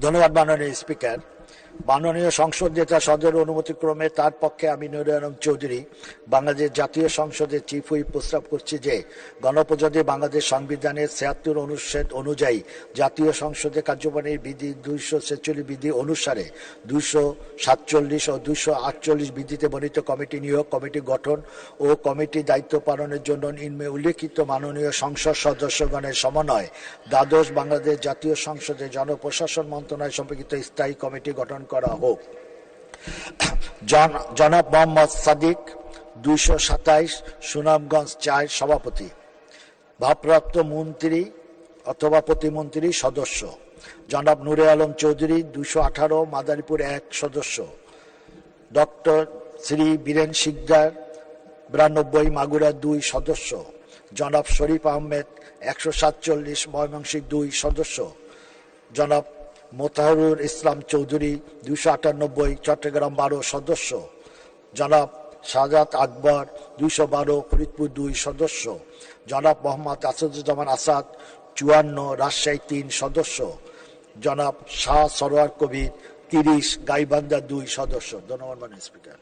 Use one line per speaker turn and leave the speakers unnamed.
ধন্যবাদ মাননীয় স্পিকার মাননীয় সংসদ নেতা সদর অনুমতিক্রমে তার পক্ষে আমি নুরুল চৌধুরী, বাংলাদেশ জাতীয় সংসদের চিফ হুইপ প্রস্তাব করছি যে গণপ্রজাতি বাংলাদেশ সংবিধানের ছিয়াত্তর অনুচ্ছেদ অনুযায়ী জাতীয় সংসদে কার্যবাহীর বিধি দুইশো ছেচল্লিশ বিধি অনুসারে দুইশো সাতচল্লিশ ও দুইশো আটচল্লিশ বিধিতে বর্ণিত কমিটি নিয়োগ, কমিটি গঠন ও কমিটি দায়িত্ব পালনের জন্য নিম্নে উল্লেখিত মাননীয় সংসদ সদস্যগণের সমন্বয় দ্বাদশ বাংলাদেশ জাতীয় সংসদে জনপ্রশাসন মন্ত্রণালয় সম্পর্কিত স্থায়ী কমিটি গঠন করা হোক। জনাব মোহাম্মদ সাদিক, দুইশো সাতাইশ সুনামগঞ্জ চার সভাপতি, ভারপ্রাপ্ত মন্ত্রী অথবা প্রতিমন্ত্রী সদস্য, জনাব নুরে আলম চৌধুরী দুশো আঠারো, মাদারীপুর এক সদস্য, ডক্টর শ্রী বীরেন শিকদার, বিরানব্বই, মাগুরা দুই সদস্য, জনাব শরীফ আহমেদ, একশো সাতচল্লিশ, ময়মনসিংহ দুই সদস্য, জনাব মোতাহারুল ইসলাম চৌধুরী দুশো আটানব্বই চট্টগ্রাম বারো সদস্য। জনাব শাহজাদ আকবর দুইশো বারো ফরিদপুর দুই সদস্য। জনাব মোহাম্মদ আসাদুজ্জামান আসাদ চুয়ান্ন রাজশাহী তিন সদস্য। জনাব শাহ সরোয়ার কবির তিরিশ গাইবান্ধা দুই সদস্য। ধন্যবাদ মাননীয় স্পিকার।